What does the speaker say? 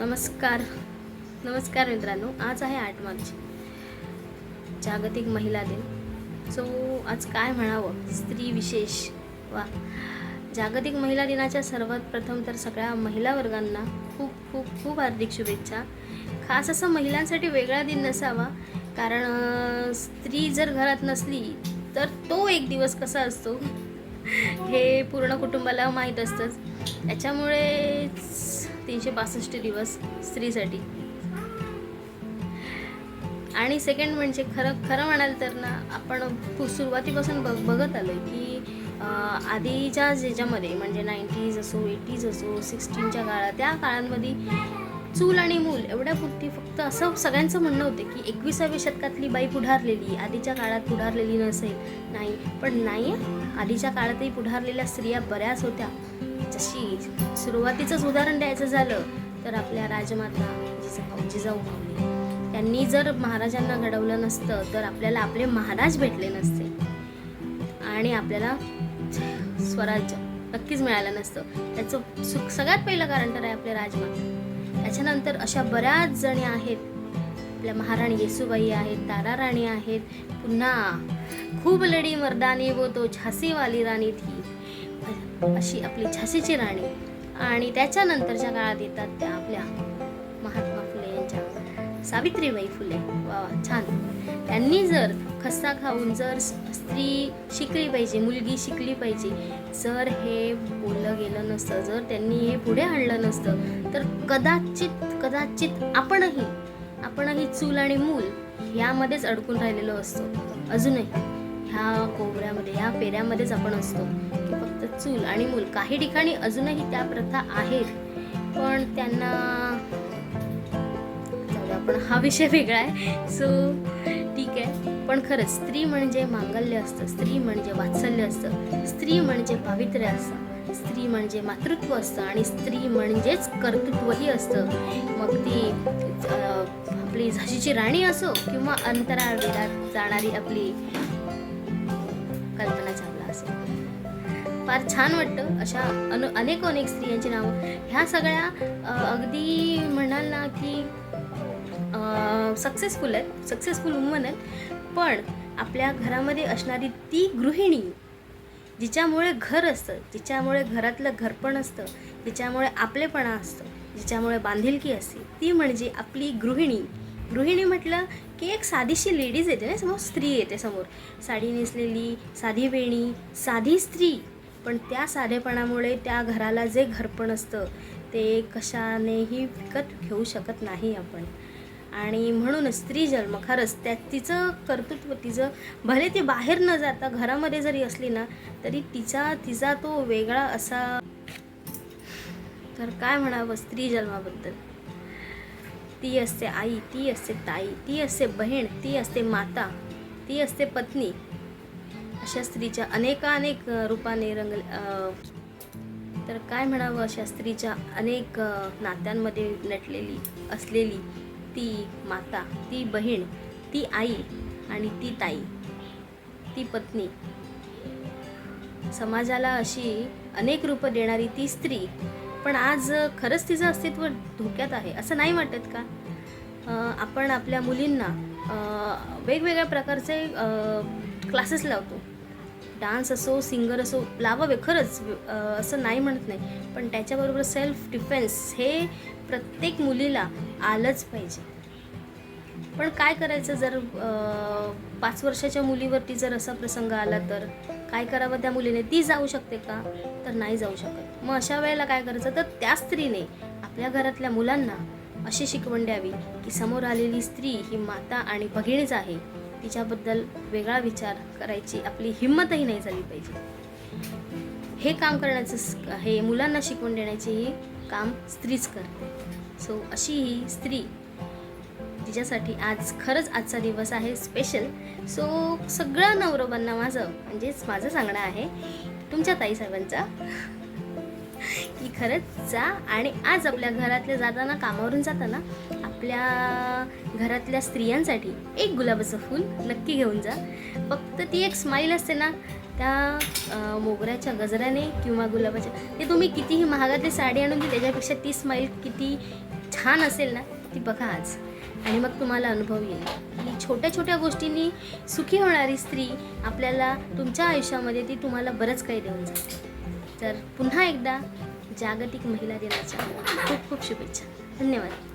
नमस्कार. नमस्कार मित्रांनो आज आहे आठ मार्च. जागतिक महिला दिन. सो आज काय म्हणावं? स्त्री विशेष. वा. जागतिक महिला दिनाच्या सर्वात प्रथम तर सगळ्या महिला वर्गांना खूप खूप खूप हार्दिक शुभेच्छा. खास असं महिलांसाठी वेगळा दिन नसावा कारण स्त्री जर घरात नसली तर तो एक दिवस कसा असतो? हे पूर्ण कुटुंबाला माहीत असतंच. त्याच्यामुळे तीनशे पासष्ट दिवस स्त्रीसाठी. आणि सेकंड म्हणजे खरं खरं म्हणाल तर ना आपण सुरुवातीपासून बघ बघत आलो की आधीच्या ज्याच्यामध्ये म्हणजे नाईन्टीज असो एटीज असो सिक्स्टीनच्या काळात त्या काळांमध्ये चूल आणि मूल एवढ्या पुरती फक्त असं सगळ्यांचं म्हणणं होतं की एकविसाव्या शतकातली बाई पुढारलेली आधीच्या काळात पुढारलेली नसेल. नाही पण नाही आधीच्या काळातही पुढारलेल्या स्त्रिया बऱ्याच होत्या. जशी सुरुवातीचंच उदाहरण द्यायचं झालं तर आपल्या राजमाता जिजाऊ जिजाऊ माऊली त्यांनी जर महाराजांना घडवलं नसतं तर आपल्याला आपले महाराज भेटले नसते. आणि आपल्याला स्वराज्य नक्कीच मिळालं नसतं. त्याचं सुख सगळ्यात पहिलं कारण तर आहे आपले राजमाता. त्याच्यानंतर अशा बऱ्याच जणी आहेत. आपल्या महाराणी येसुबाई आहेत ताराराणी आहेत पुन्हा खूप लढी मर्दानी वो तो झासीवाली राणी थी अशी आपली झाशीची राणी. आणि त्याच्यानंतरच्या काळात येतात त्या आपल्या महात्मा फुले यांच्या. सावित्रीबाई फुले. वा छान. त्यांनी जर खस्ता खाऊन जर स्त्री शिकली पाहिजे मुलगी शिकली पाहिजे जर हे बोललं गेलं नसतं जर त्यांनी हे पुढे आणलं नसतं तर कदाचित कदाचित आपणही आपणही चूल आणि मूल ह्यामध्येच अडकून राहिलेलो असतो. अजूनही. ह्या कोबऱ्यामध्ये ह्या फेऱ्यामध्येच आपण असतो. की चूल आणि मूल. काही ठिकाणी अजूनही त्या प्रथा आहेत पण त्यांना पण आपण. हा विषय वेगळा आहे. सो ठीक आहे. पण खरंच स्त्री म्हणजे मांगल्य असतं. स्त्री म्हणजे वात्सल्य असतं. स्त्री म्हणजे पावित्र्य असतं. स्त्री म्हणजे मातृत्व असतं आणि स्त्री म्हणजेच कर्तृत्वही असतं. मग ती आपली झाशीची राणी असो किंवा अंतराळवेळात जाणारी आपली कल्पना चावला फार छान वाटतं. अशा अन अनेक अनेक स्त्रियांची नावं. ह्या सगळ्या अगदी म्हणाल ना की सक्सेसफुल आहेत. सक्सेसफुल वुमन आहेत. पण आपल्या घरामध्ये असणारी ती गृहिणी जिच्यामुळे घर असतं जिच्यामुळे घरातलं घरपण असतं जिच्यामुळे आपलेपणा असतं जिच्यामुळे बांधिलकी असते ती म्हणजे आपली गृहिणी. गृहिणी म्हटलं की एक साधीशी लेडीज येते ना समोर स्त्री येते समोर. साडी नेसलेली साधी वेणी साधी स्त्री. पण त्या साधेपणामुळे त्या घराला जे घरपण असतं ते कशानेही विकत घेऊ शकत नाही आपण. आणि म्हणून स्त्री जन्म खरंच त्या तिचं कर्तृत्व तिचं भले ती बाहेर न जाता घरामध्ये जरी असली ना तरी तिचा तिचा तो वेगळा असा तर काय म्हणावं स्त्री जन्माबद्दल? ती असते आई ती असते ताई ती असते बहीण ती असते माता ती असते पत्नी अशा स्त्रीच्या अनेकानेक रूपाने रंग तर काय म्हणावं अशा स्त्रीच्या अनेक नात्यांमध्ये नटलेली असलेली ती माता ती बहीण ती आई आणि ती ताई ती पत्नी. समाजाला अशी अनेक रूपं देणारी ती स्त्री पण आज खरंच तिचं अस्तित्व धोक्यात आहे असं नाही वाटत का? आपण आपल्या मुलींना वेगवेगळ्या प्रकारचे क्लासेस लावतो. डान्स असो सिंगर असो लावावे खरंच असं नाही म्हणत नाही. पण त्याच्याबरोबर सेल्फ डिफेन्स हे प्रत्येक मुलीला आलंच पाहिजे. पण काय करायचं जर पाच वर्षाच्या मुलीवरती जर असा प्रसंग आला तर? काय करावं त्या मुलीने? ती जाऊ शकते का? तर नाही जाऊ शकत. मग अशा वेळेला काय करायचं? तर त्या स्त्रीने आपल्या घरातल्या मुलांना अशी शिकवण द्यावी की समोर आलेली स्त्री ही माता आणि भगिणीच आहे. तिच्याबद्दल वेगळा विचार करायची आपली हिंमतही नाही झाली पाहिजे. हे काम करण्याचं हे मुलांना शिकवण देण्याचेही काम स्त्रीच करते. सो अशी ही स्त्री तिच्यासाठी आज खरंच आजचा दिवस आहे स्पेशल सो सगळ्या नवरोबांना माझं म्हणजेच माझं सांगणं आहे तुमच्या ताईसाहेबांचा की खरंच जा आणि आज आपल्या घरातल्या जाताना कामावरून जाताना आपल्या घरातल्या स्त्रियांसाठी एक गुलाबाचं फूल नक्की घेऊन जा. फक्त ती एक स्माईल असते ना त्या मोगऱ्याच्या गजराने किंवा गुलाबाच्या ते तुम्ही कितीही महागातली साडी आणून दिली त्याच्यापेक्षा ती स्माईल किती छान असेल ना ती बघा आज. आणि मग तुम्हाला अनुभव येईल. की छोट्या छोट्या गोष्टींनी सुखी होणारी स्त्री आपल्याला तुमच्या आयुष्यामध्ये ती तुम्हाला बरंच काही देऊन जाते. तर पुन्हा एकदा जागतिक महिला दिनाच्या खूप खूप शुभेच्छा. धन्यवाद.